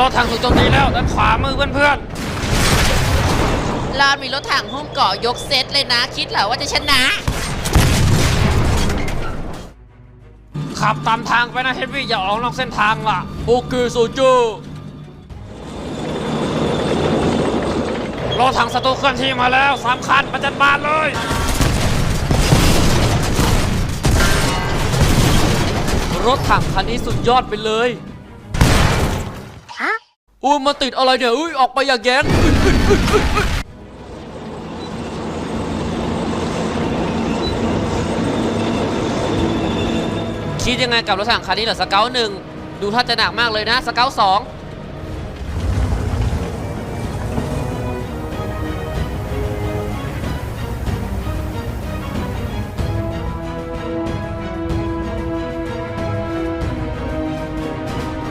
รถถังถูกโจมตีแล้วด้านขวามือเพื่อนรอนมีรถถังหุ้มเกาะยกเซตเลยนะ คิดเหรอว่าจะชนะ ๆขับตามทางไปนะเฮฟวี่อย่าออกนอกเส้นทางล่ะโอเคโซจูรถถังศัตรูเคลื่อนที่มาแล้วสามคันประจันบานเลย รถถังคันนี้สุดยอดไปเลยฮะ อุ้ยมาติดอะไรเนี่ยอุ้ยออกไปอย่าแย้งคิดยังไงกับรถถังคันนี้เหรอสเกลหนึ่งดูท่าจะหนักมากเลยนะสเกลสอง